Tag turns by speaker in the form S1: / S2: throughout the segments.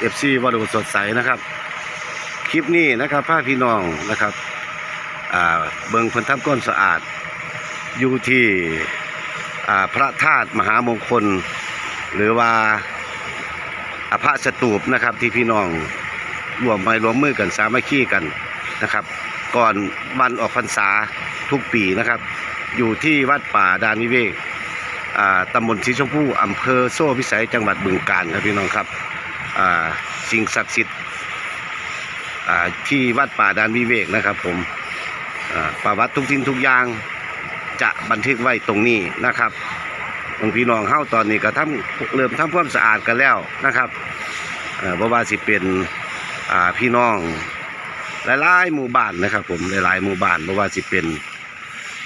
S1: เอฟซีวัดสดใสนะครับ คลิปนี้นะครับพาพี่น้องนะครับเบิงพันทับก้นสะอาด อยู่ที่พระธาตุมหามงคล หรือว่าอาพระสตูปนะครับที่พี่น้องรวมไม้รวมมือกันสามัคคีกันนะครับ ก่อนวันออกพรรษาทุกปีนะครับ อยู่ที่วัดป่าดานวิเวกตำบลสีชมพูอำเภอโซ่พิสัยจังหวัดบึงกาฬครับพี่น้องครับ สิ่งศักดิ์สิทธิ์ที่วัดป่าดานวิเวกนะครับ ผมอ่าประวัติทุกสิ่งทุกอย่างจะบันทึกไว้ตรงนี้นะครับหลวงพี่น้องเข้าตอนนี้ก็ทำเริ่มทำความสะอาดกันแล้วนะครับเอ่อบ่ว่าสิเป็นพี่น้องหลายๆหมู่บ้านนะครับ ผมหลายๆหมู่บ้านเพราะว่าสิเป็น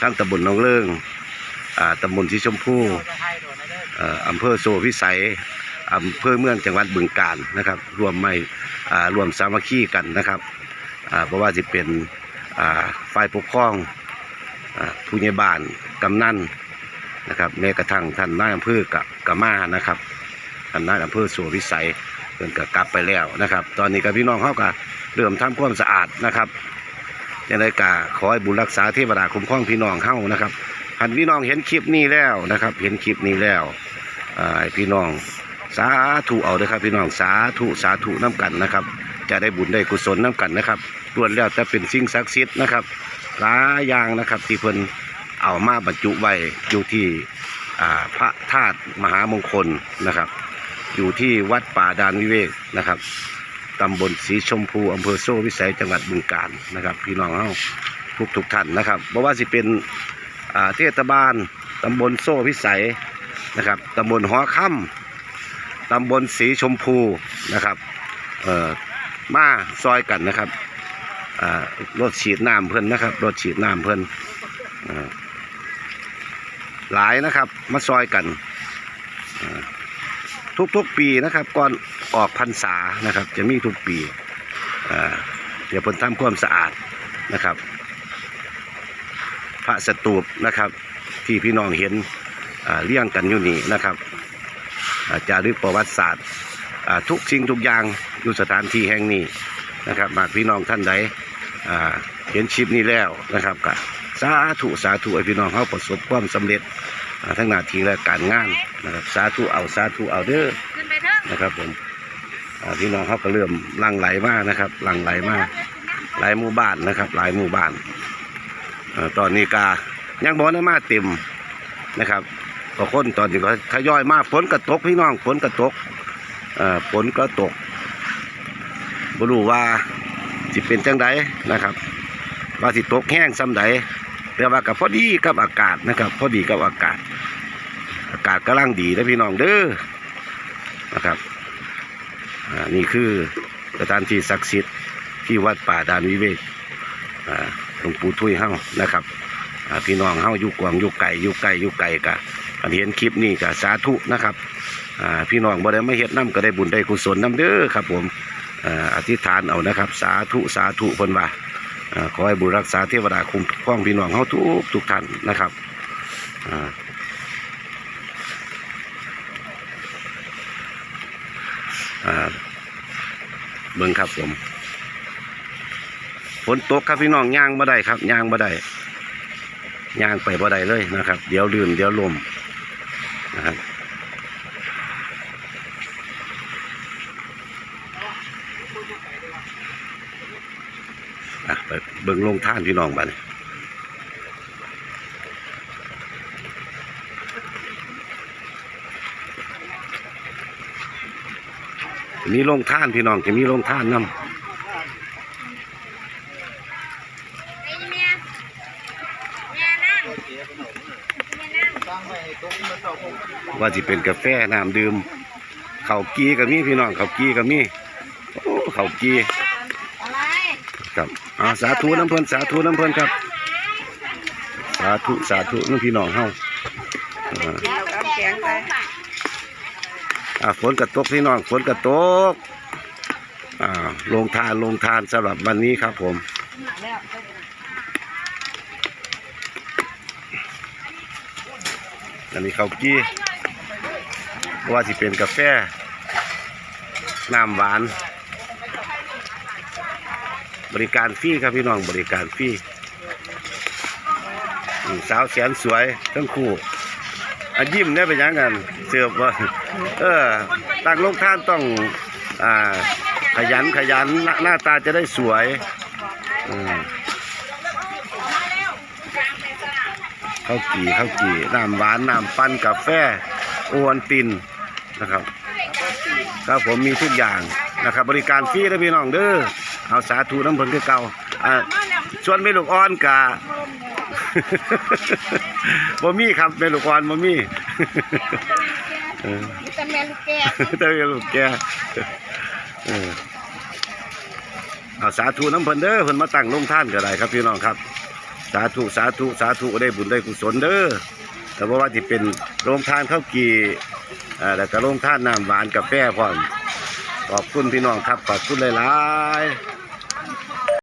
S1: ทั้งตำบลหนองเลิงอ่าตำบลที่ชมพู่ออำเภอโซพิสัย อำเภอเมืองจังหวัดบึงกาฬนะครับรวมไม่รวมสามัคคีกันนะครับเพราะว่าสิเป็นฝ่ายปกครองอผู้ใหญ่บ้านกำนันนะครับแม้กระทั่งท่านนายอำเภอกับกมานะครับท่านนายอำเภอโซพิสัยเพิ่นก็กลับไปแล้วนะครับ ตอนนี้กับพี่น้องเขาก็เริ่มทำความสะอาดนะครับยังไงกาขอให้บุญรักษาเทวดาคุ้มครองพี่น้องเข้านะครับหันพี่น้องเห็นคลิปนี้แล้วนะครับ เห็นคลิปนี้แล้วอ่าให้พี่น้องาธุเอาเด้อครับพี่น้องสาธุสาธุน้ำกันนะครับ จะได้บุญได้กุศลน้ำกันนะครับล้วนแล้วจะเป็นสิ่งศักดิ์สิทธิ์นะครับหลายอย่างนะครับที่เพิ่นเอามาบรรจุไว้อยู่ที่พระธาตุมหามงคลนะครับ อยู่ที่วัดป่าดานวิเวกนะครับตำบลสีชมพูอำเภอโซ่วิสัยจังหวัดบึงกาฬนะครับ พี่น้องเฮาทุกทุกท่านนะครับบ่ว่าสิเป็นเทศบาลตำบลโซ่วิสัยนะครับตำบลหอค่ำ ตำบลสีชมพูนะครับเอ่อมาซอยกันนะครับอ่ารถฉีดน้ำเพิ่นนะครับรถฉีดน้ำเพิ่นอ่าหลายนะครับมาซอยกันอ่าทุกๆปีนะครับก่อนออกพรรษานะครับ จะมีทุกปีอ่าเดี๋ยวเพิ่นทำความสะอาดนะครับ พระสตูปนะครับที่พี่น้องเห็นอ่าเลี้ยงกันอยู่นี่นะครับ จารึกประวัติศาสตร์ทุกสิ่งทุกอย่างอยู่สถานที่แห่งนี้นะครับหากพี่น้องท่านใดเห็นชิปนี้แล้วนะครับก็สาธุสาธุให้พี่น้องเขาประสบความสำเร็จทั้งหน้าที่และการงานนะครับสาธุเอาสาธุเอาเด้อ
S2: นะ
S1: ครับผมพี่น้องเขาก็เริ่มลังไหลมากนะครับลังไหลมากหลายหมู่บ้านนะครับ หลายหมู่บ้านอตอนนี้กายังบอได้มาเต็มนะครับ ก็คนตอนนี้ก็ทยอยมาฝนกระตกพี่น้องฝนกระตกอ่าฝนก็ตกบรู้ว่าสิเป็นจังใดนะครับ ว่าสิตกแห้งซ้ำใดแต่ว่ากับพอดีกับอากาศนะครับ พอดีกับอากาศ อากาศกำลังดีนะพี่น้องเด้อนะครับนี่คือสถานที่ศักดิ์สิทธิ์ที่วัดป่าดานวิเวกหลวงปู่ทุยเฮานะครับ พี่น้องเฮาอยู่กวางอยู่ไก่อยู่ไก่อยู่ไก่กะอันเห็นคลิปนี้กะสาธุนะครับพี่น้องบ่ได้มาเฮ็ดน้ำก็ได้บุญได้กุศลน้ำเด้อครับผมอธิษฐานเอานะครับ สาธุสาธุเพิ่นว่าขอให้บุญรักษาเทวดาคุ้มครองพี่น้องเฮาทุกทุกท่านนะครับอ่าอ่าเบิ่งครับผมฝนตกครับพี่น้องย่างบ่ได้ครับย่างบ่ได้ ย่างไปบ่ได้เลยนะครับ เดี๋ยวลื่นเดี๋ยวลมนะครับไปเบิ่งลงท่านพี่น้องบัดนี้มีลงท่านพี่น้องจะมีลงท่านนํ
S2: ไอ้เมียเมียนั่งเมียนั่ง
S1: ว่าสิเป็นกาแฟน้ำดื่มข้าวกีก็มีพี่น้องข้าวกีก็มีโอ้ข้าวกีครับอ่าสาธุน้ำเพิ่นสาธุน้ำเพิ่นครับ สาธุสาธุน้ำพี่น้องเฮาอ่า
S2: แล้วก็แกงไป
S1: อ่าฝนกระตกพี่น้องฝนกระตกอ่าลงทานลงทานสำหรับวันนี้ครับผม อันนี้ข้าวกี้ว่าสิเป็นกาแฟน้ำหวาน บริการฟรีครับพี่น้องบริการฟรีสาวแสนสวยทั้งคู่อันยิ้มเนี่ยเป็นยังกันเสือบว่าเออตั้งลงท่านต้องอ่าขยันขยันหน้าหน้าตาจะได้สวยอืม ข้าวกี่ข้าวกี่น้ำหวานน้ำปั้นกาแฟโอวัลตินนะครับครับผมมีทุกอย่างนะครับ บริการฟรีนะพี่น้องเด้อเอาสาธุน้ำเพลินคือเก่าอ่าชวนเมลูกอ่อนกะบ่มีครับเมลูกอ่อนบ่มีเออ
S2: มีแต่แม่ลูกแก่
S1: แต่เมลูกแกเออเอาสาธุน้ำเพลินเด้อเพิ่นมาตั้งลงท่านก็ได้ครับพี่น้องครับ สาธุสาธุสาธุได้บุญได้กุศลเด้อแต่ว่าว่าที่เป็นโรงทานข้าวกีอ่าแล้วก็โรงทานน้ำหวานกาแฟพร้อมขอบคุณพี่น้องครับขอบคุณหลายๆ